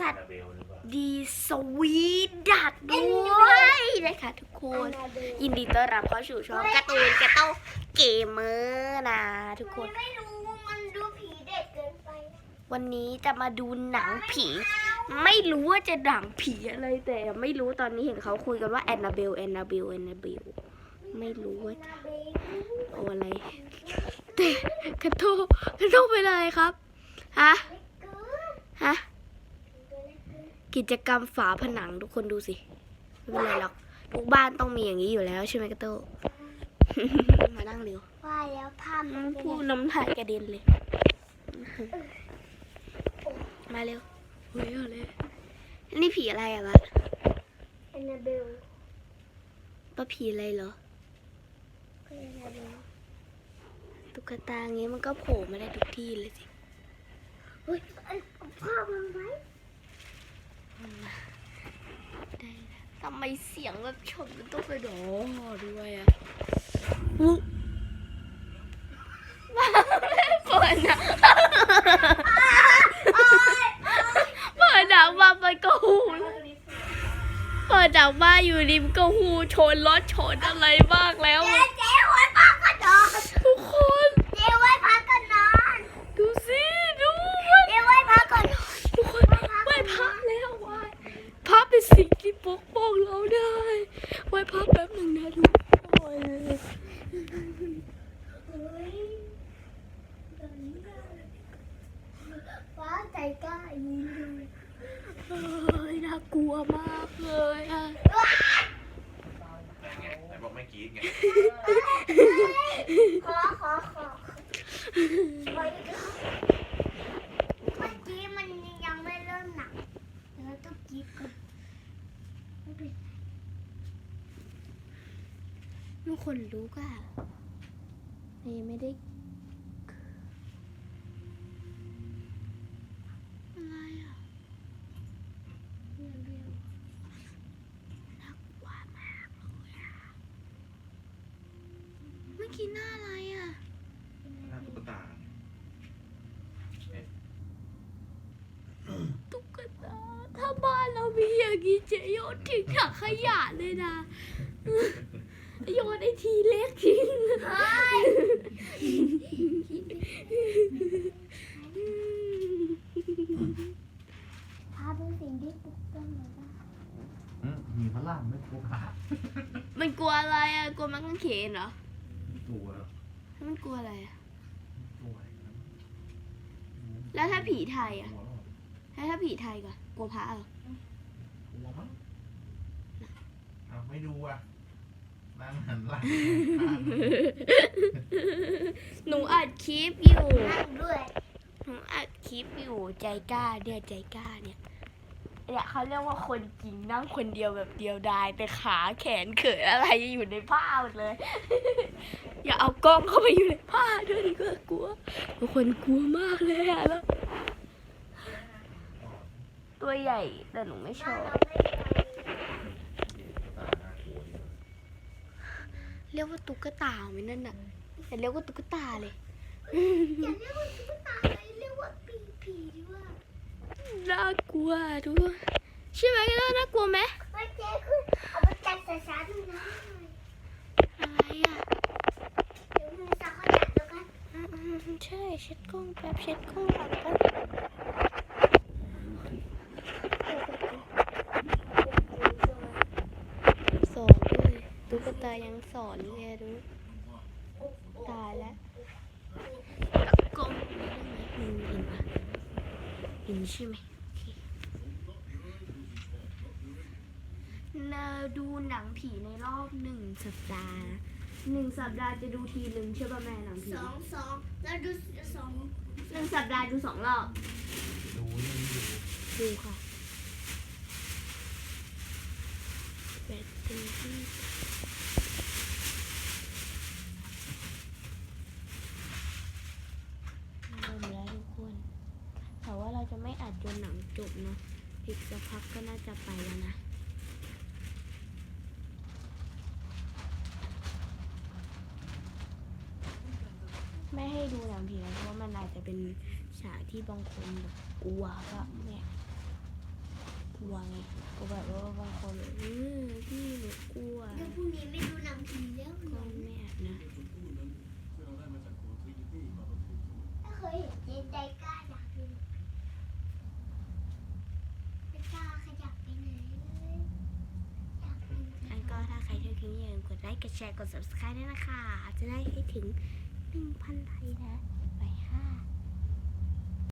สัตว์แอนนาเบลหรือเปล่าดีสวีดัดด้วยนะคะทุกคน ยินดีต้อนรับเข้าสู่ช่องการ์ตูนกระโต้เกมเมอร์นะทุกคน ไม่รู้มันดูผีเด็กเกินไป วันนี้จะมาดูหนังผี ไม่รู้ว่าจะหนังผีอะไรแต่ไม่รู้ตอนนี้เห็นเขาคุยกันว่าแอนนาเบลแอนนาเบลแอนนาเบลไม่รู้ว่าเอาอะไรแต่กระโตกระโตเป็นอะไรครับฮะฮะ กิจกรรมฝาผนังทุกคนดูสิ ไม่เป็นไรหรอก ทุกบ้านต้องมีอย่างนี้อยู่แล้วใช่ไหมกระโตมานั่งเร็วว่าแล้วภาพมันเป็นพูดน้ำลายกระเด็นเลย มาเร็วเฮ้ยเอาเลยนี่ผีอะไรอะวะแอนนาเบลป้าผีอะไรเหรอก็แอนนาเบลตุ๊กตาอย่างงี้มันก็โผล่มาได้ทุกที่เลยสิเฮ้ยเอ้ยเอาภาพมันไว้ได้นะ ทำไมเสียงแบบชมมันต้องไปดอด้วยอะอุ๊ยเปิดหนังเปิดหนังมามันก็หูเปิดหนังมาอยู่ริมก็หูชนรถชนอะไรมากแล้วเจ๊เจ๊ไว้พักกันนอน ทุกคน เจ๊ไว้พักกันนอน ดูสิดู เจ๊ไว้พักกันนอน ทุกคนไหว้พระแล้วไหว้พระเป็นสิ่งที่ ปกป้องเราได้ไหว้พระแป๊บหนึ่งนะทุกคนเฮ้ยตอนนี้ก็ฟ้าใจกล้ายิงเลยเฮ้ยน่ากลัวมากเลยอะไงไหนบอกไม่กรีดไง ขอขอขอขออีกรอบเมื่อกี้มันยังไม่เริ่มหนักเดี๋ยวต้องกรีดก่อนไม่เป็นคนรู้ก็เมย์ไม่ได้ อะไรอะเรียวเรียวน่ากลัวมากเลยอะเมื่อกี้หน้าอะไรอะ หน้าตุ๊กตา ตุ๊กตา ถ้าบ้านเรามีอย่าง นี้เจะโยนทิ้งถังขยะเลยนะโยนไอทีเล็กทิ้งเฮ้ยพาเป็นสิ่งที่ปลุกต้นเลยป่ะมีพลังไม่กลัวขามันกลัวอะไรอะ กลัวมันกางเขนเหรอกลัวมันกลัวอะไรอะกลัวแล้วถ้าผีไทยอะ แล้วถ้าผีไทยก่อนกลัวพระเหรอัวมั้งอ้าไม่ดูอะนั่งหันหลังหนูอัดคลิปอยู่ นั่งด้วยหนูอัดคลิปอยู่ใจกล้าเนี่ยใจกล้าเนี่ย เนี่ยเขาเรียกว่าคนจริงนั่งคนเดียวแบบเดียวดายแต่ขาแขนเขินอะไรอยู่ในผ้าหมดเลย อย่าเอากล้องเข้าไปอยู่ในผ้าด้วยดีกว่ากลัวทุกคนกลัวมากเลยอะแล้ว ตัวใหญ่แต่หนูไม่ชอบตาน่ากลัวดีเรียกว่าตุ๊กตาไหมนั่นน่ะแต่เรียกว่าตุ๊กตาเลยอย่าเรียกว่าตุ๊กตาเลยเรียกว่าผีผีดีกว่าน่ากลัวทุกคนใช่ไหมก็น่ากลัวไหมเฮ้ยเจ๊ขึ้นเอาไปจัดสายๆดูนะหน่อยอะไรอะเดี๋ยวมึงจะเข้าใจแล้วกันอืมๆใช่เช็ดกล้องแป๊บเช็ดกล้องก่อนแป๊บสอนด้วย ตุ๊กตายังสอนเลยอะดูตายแล้วตักกล้องได้ไหมอืมเห็นปะเห็นใช่ไหมโอเคนาดูหนังผีในรอบหนึ่งสัปดาห์นะหนึ่งสัปดาห์จะดูทีหนึ่งใช่ป่ะแม่หนังผีสองสองแล้วดูสองหนึ่งสัปดาห์ดูสองรอบดูนี่ดูดูค่ะแบ อีกสักพักก็น่าจะไปแล้วนะไม่ให้ดูหนังผีนะเพราะมันอาจจะเป็นฉากที่บางคนแบบกลัวก็เนี่ยกลัวไงกลัแบบว่าบางคนแบบเออที่หนูกลัวแล้วพรุ่งนี้ไม่ดูหนังผีแล้วก็ไม่อาบนะ กดไลค์ กดแชร์ กด subscribe ด้วยนะคะ จะได้ให้ถึง 1,000ไทยแล้ว